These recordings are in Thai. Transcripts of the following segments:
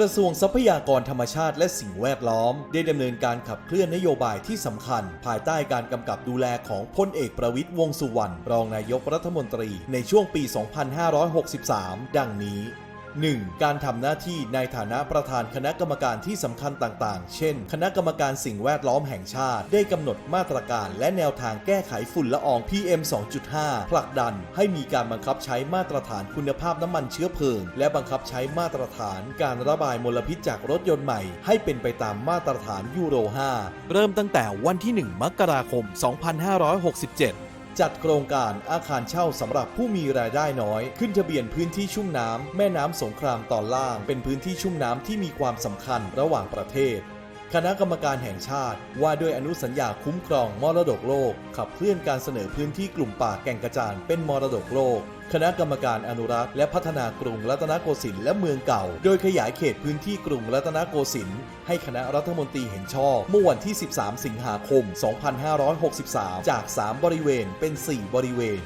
กระทรวงทรัพยากรธรรมชาติและสิ่งแวดล้อม ได้ดำเนินการขับเคลื่อนนโยบายที่สำคัญ ภายใต้การกำกับดูแลของพลเอกประวิตยวงสุวรรณรองนายกรัฐมนตรีในช่วงปี 2563 ดังนี้ 1. การทำหน้าที่ในฐานะประธานคณะกรรมการที่สำคัญต่างๆ เช่น คณะกรรมการสิ่งแวดล้อมแห่งชาติ ได้กำหนดมาตรการและแนวทางแก้ไขฝุ่นละออง PM 2.5 ผลักดัน ให้มีการบังคับใช้มาตรฐานคุณภาพน้ำมันเชื้อเพลิง และบังคับใช้มาตรฐานการระบายมลพิษจากรถยนต์ใหม่ ให้เป็นไปตามมาตรฐานยูโร 5 เริ่มตั้งแต่วันที่ 1 มกราคม 2567 จัดโครงการอาคารเช่าสำหรับผู้มีรายได้น้อย ขึ้นทะเบียนพื้นที่ชุ่มน้ำแม่น้ำสงครามตอนล่าง เป็นพื้นที่ชุ่มน้ำที่มีความสำคัญระหว่างประเทศ คณะกรรมการแห่งชาติ ว่าด้วยอนุสัญญาคุ้มครองมรดกโลก ขับเคลื่อนการเสนอพื้นที่กลุ่มป่าแก่งกระจานเป็นมรดกโลก คณะกรรมการอนุรักษ์และพัฒนากรุงรัตนโกสินทร์และเมืองเก่า โดยขยายเขตพื้นที่กรุงรัตนโกสินทร์ให้คณะรัฐมนตรีเห็นชอบเมื่อวันที่ 13 สิงหาคม 2563 จาก 3 บริเวณเป็น 4 บริเวณ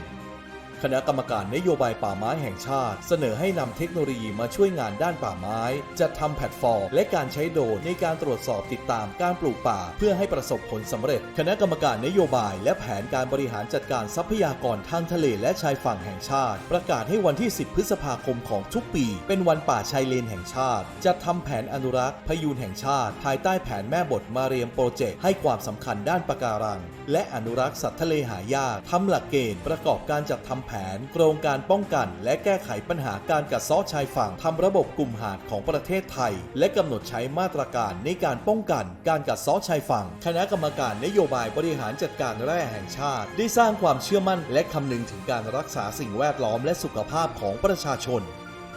คณะกรรมการนโยบายป่าไม้แห่งชาติ เสนอให้นำเทคโนโลยีมาช่วยงานด้านป่าไม้ จัดทำแพลตฟอร์ม และการใช้โดรนในการตรวจสอบติดตามการปลูกป่า เพื่อให้ประสบผลสำเร็จ คณะกรรมการนโยบาย และแผนการบริหารจัดการทรัพยากรทางทะเลและชายฝั่งแห่งชาติ ประกาศให้วันที่ 10 พฤษภาคมของทุกปี เป็นวันป่าชายเลนแห่งชาติ จัดทำแผนอนุรักษ์พยูนแห่งชาติ ภายใต้แผนแม่บทมาเรียมโปรเจกต์ให้ความสำคัญด้านปะการัง และอนุรักษ์สัตว์ทะเลหายากทำหลักเกณฑ์ประกอบการจัดทำแผนโครงการป้องกัน และแก้ไขปัญหาการกัดเซาะชายฝั่งทำระบบกลุ่มหาดของประเทศไทย และกำหนดใช้มาตรการในการป้องกัน การกัดเซาะชายฝั่ง คณะกรรมการนโยบายบริหารจัดการแร่แห่งชาติ ได้สร้างความเชื่อมั่น และคำนึงถึงการรักษาสิ่งแวดล้อมและสุขภาพของประชาชน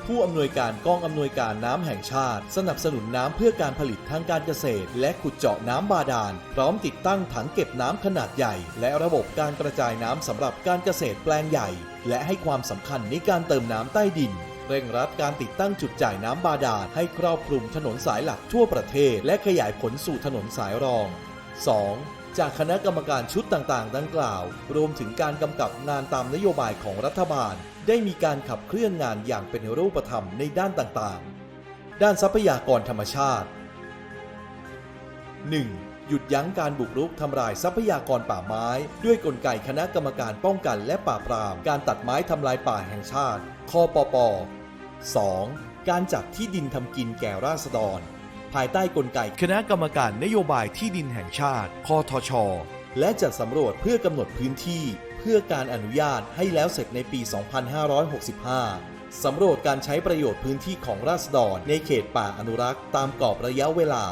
ผู้อำนวยการกองอำนวยการน้ำแห่งชาติ สนับสนุนน้ำเพื่อการผลิตทางการเกษตร และขุดเจาะน้ำบาดาล พร้อมติดตั้งถังเก็บน้ำขนาดใหญ่ และระบบการกระจายน้ำสำหรับการเกษตรแปลงใหญ่ และให้ความสำคัญในการเติมน้ำใต้ดินเร่งรัดการติดตั้งจุดจ่ายน้ำบาดาลให้ครอบคลุมถนนสายหลักทั่วประเทศ และขยายผลสู่ถนนสายรอง 2. จากคณะกรรมการชุดต่างๆ ดังกล่าว รวมถึงการกำกับงานตามนโยบายของรัฐบาล ได้มีการขับเคลื่อนงานอย่างเป็นรูปธรรมในด้านต่างๆ ด้านทรัพยากรธรรมชาติ 1. หยุดยั้งการบุกรุกทำลายทรัพยากรป่าไม้ ด้วยกลไกคณะกรรมการป้องกันและปราบปราม การตัดไม้ทำลายป่าแห่งชาติ คอปป 2. การจัดที่ดินทำกินแก่ราษฎร ภายใต้กลไกคณะกรรมการนโยบายที่ดินแห่งชาติคอทช และจัดสำรวจเพื่อกำหนดพื้นที่ เพื่อการอนุญาตให้แล้วเสร็จในปี 2565 สำรวจการใช้ประโยชน์พื้นที่ของราษฎรในเขตป่าอนุรักษ์ ตามกรอบระยะเวลา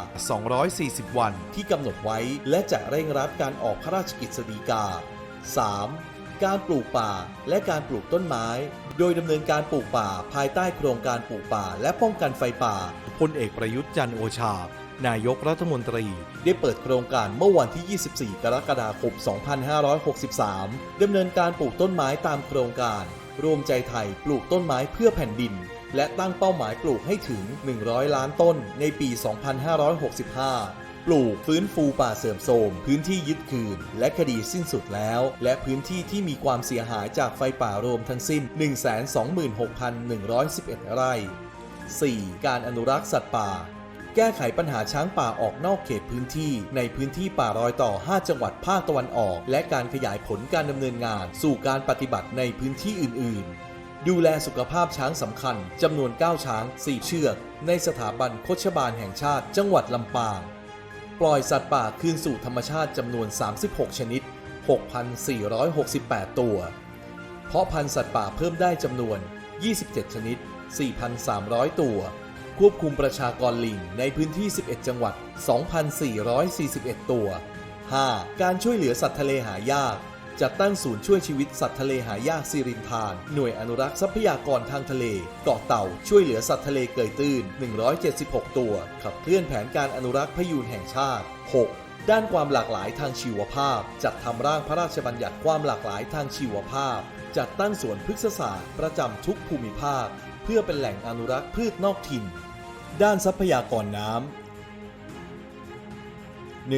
240 วันที่กำหนดไว้ และจะเร่งรัดการออกพระราชกิจสีกา 3. การปลูกป่าและการปลูกต้นไม้ โดยดำเนินการปลูกป่าภายใต้โครงการปลูกป่าและป้องกันไฟป่าพลเอกประยุทธ์จันทร์โอชานายกรัฐมนตรี ได้เปิดโครงการเมื่อวันที่ 24 กรกฎาคม 2563 ดำเนินการปลูกต้นไม้ตามโครงการ รวมใจไทยปลูกต้นไม้เพื่อแผ่นดิน และตั้งเป้าหมายปลูกให้ถึง 100 ล้านต้นในปี 2565 ปลูก ฟื้นฟูป่าเสื่อมโทรม พื้นที่ยึดคืน และคดีสิ้นสุดแล้ว และพื้นที่ที่มีความเสียหายจากไฟป่ารวมทั้งสิ้น 126,111 ไร่ 4. การอนุรักษ์สัตว์ป่า แก้ไขปัญหาช้างป่าออกนอกเขตพื้นที่ ในพื้นที่ป่ารอยต่อ 5 จังหวัดภาคตะวันออก และการขยายผลการดำเนินงาน สู่การปฏิบัติในพื้นที่อื่น ๆดูแลสุขภาพช้างสำคัญจำนวน 9 ช้าง 4 เชือก ในสถาบันโคชบาลแห่งชาติจังหวัดลำปาง ปล่อยสัตว์ป่าคืนสู่ธรรมชาติจำนวน 36 ชนิด 6,468 ตัว เพาะพันธุ์สัตว์ป่าเพิ่มได้จำนวน 27 ชนิด 4,300 ตัว ควบคุมประชากรลิงในพื้นที่ 11 จังหวัด 2,441 ตัว 5. การช่วยเหลือสัตว์ทะเลหายาก จัดตั้งศูนย์ช่วยชีวิตสัตว์ทะเลหายากสิรินทานหน่วยอนุรักษ์ทรัพยากรทางทะเล เกาะเต่าช่วยเหลือสัตว์ทะเลเกยตื้น 176 ตัว ขับเคลื่อนแผนการอนุรักษ์พยูนแห่งชาติ 6. ด้านความหลากหลายทางชีวภาพ จัดทำร่างพระราชบัญญัติความหลากหลายทางชีวภาพ จัดตั้งสวนพฤกษศาสตร์ประจำทุกภูมิภาค เพื่อเป็นแหล่งอนุรักษ์พืชนอกถิ่น ด้านทรัพยากรน้ำ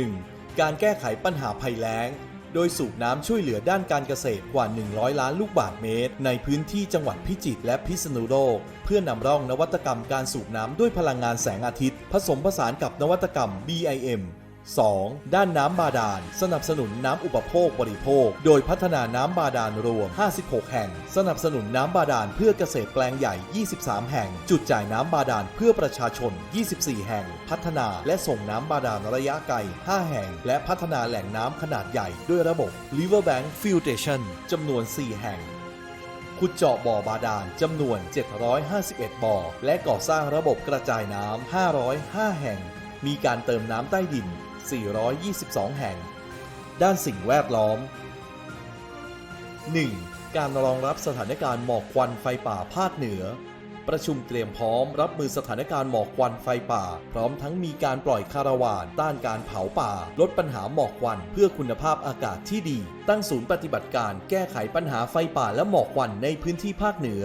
1. การแก้ไขปัญหาภัยแล้ง โดยสูบน้ำช่วยเหลือด้านการเกษตรกว่า 100 ล้านลูกบาศก์เมตร ในพื้นที่จังหวัดพิจิตรและพิษณุโลก เพื่อนำร่องนวัตกรรมการสูบน้ำด้วยพลังงานแสงอาทิตย์ ผสมผสานกับนวัตกรรม BIM 2. ด้านน้ำบาดาล สนับสนุนน้ำอุปโภคบริโภค โดยพัฒนาน้ำบาดาลรวม 56 แห่ง สนับสนุนน้ำบาดาลเพื่อเกษตรแปลงใหญ่ 23 แห่ง จุดจ่ายน้ำบาดาลเพื่อประชาชน 24 แห่ง พัฒนาและส่งน้ำบาดาลระยะไกล 5 แห่ง และพัฒนาแหล่งน้ำขนาดใหญ่ด้วยระบบ Riverbank Filtration จำนวน 4 แห่งขุดเจาะบ่อบาดาลจำนวน 751 บ่อ และก่อสร้างระบบกระจายน้ำ 505 แห่งมีการเติมน้ำใต้ดิน 422 แห่ง ด้านสิ่งแวดล้อม 1. การรองรับสถานการณ์หมอกควันไฟป่าภาคเหนือ ประชุมเตรียมพร้อมรับมือสถานการณ์หมอกควันไฟป่า พร้อมทั้งมีการปล่อยคาราวานต้านการเผาป่า ลดปัญหาหมอกควันเพื่อคุณภาพอากาศที่ดี ตั้งศูนย์ปฏิบัติการแก้ไขปัญหาไฟป่าและหมอกควันในพื้นที่ภาคเหนือ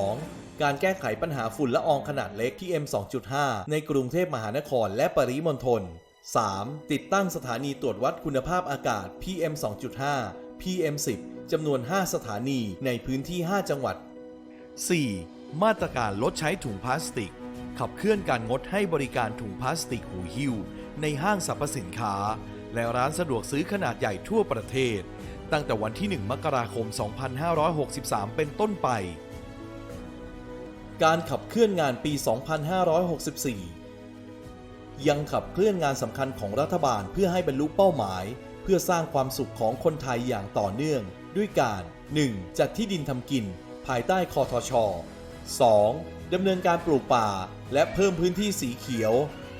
2. การแก้ไขปัญหาฝุ่นละอองขนาดเล็ก PM 2.5 ในกรุงเทพมหานครและปริมณฑล 3. ติดตั้งสถานีตรวจวัดคุณภาพอากาศ PM 2.5 PM 10 จำนวน 5 สถานีในพื้นที่ 5 จังหวัด 4. มาตรการลดใช้ถุงพลาสติก ขับเคลื่อนการงดให้บริการถุงพลาสติกหูหิ้ว ในห้างสรรพสินค้า และร้านสะดวกซื้อขนาดใหญ่ทั่วประเทศ ตั้งแต่วันที่ 1 มกราคม 2563 เป็นต้นไป การขับเคลื่อนงานปี 2564 ยังขับเคลื่อนงานสำคัญของรัฐบาลเพื่อให้บรรลุเป้าหมาย เพื่อสร้างความสุขของคนไทยอย่างต่อเนื่อง ด้วยการ 1. จัดที่ดินทำกิน ภายใต้คอทช 2. ดำเนินการปลูกป่า และเพิ่มพื้นที่สีเขียว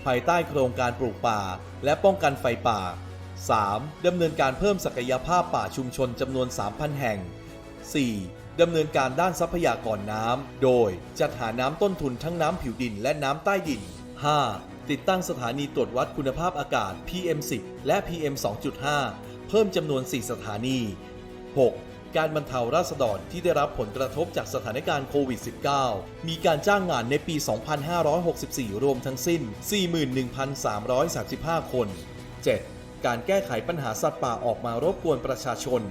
ภายใต้โครงการปลูกป่า และป้องกันไฟป่า 3. ดำเนินการเพิ่มศักยภาพป่าชุมชนจำนวน 3,000 แห่ง 4. ดำเนินการด้านทรัพยากรน้ำ โดยจัดหาน้ำต้นทุนทั้งน้ำผิวดินและน้ำใต้ดิน 5. ติดตั้งสถานีตรวจวัดคุณภาพอากาศ PM10 และ PM 2.5 เพิ่มจำนวน 4 สถานี 6. การบรรเทาราษฎรที่ได้รับผลกระทบจากสถานการณ์โควิด -19 มีการจ้างงานในปี 2564 รวมทั้งสิ้น 41,335 คน 7. การแก้ไขปัญหาสัตว์ป่าออกมารบกวนประชาชน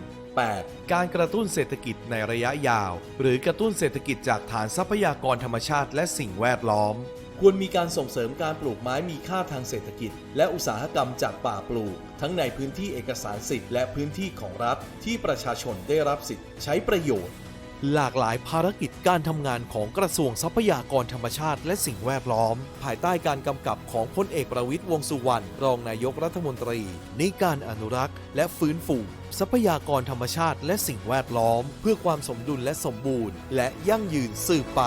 8. การกระตุ้นเศรษฐกิจในระยะยาว หรือกระตุ้นเศรษฐกิจจากฐานทรัพยากรธรรมชาติและสิ่งแวดล้อม ควรมีการส่งเสริมการปลูกไม้มีค่าทางเศรษฐกิจ และอุตสาหกรรมจากป่าปลูก ทั้งในพื้นที่เอกสารสิทธิ์และพื้นที่ของรัฐ ที่ประชาชนได้รับสิทธิ์ใช้ประโยชน์ หลากหลายภารกิจการทำงานของกระทรวงทรัพยากรธรรมชาติ และสิ่งแวดล้อม ภายใต้การกำกับของพลเอกประวิตยวงสุวรรณรองนายกรัฐมนตรี ในการอนุรักษ์ และฟื้นฟูทรัพยากรธรรมชาติและสิ่งแวดล้อม เพื่อความสมดุลและสมบูรณ์ และยั่งยืนสืบไป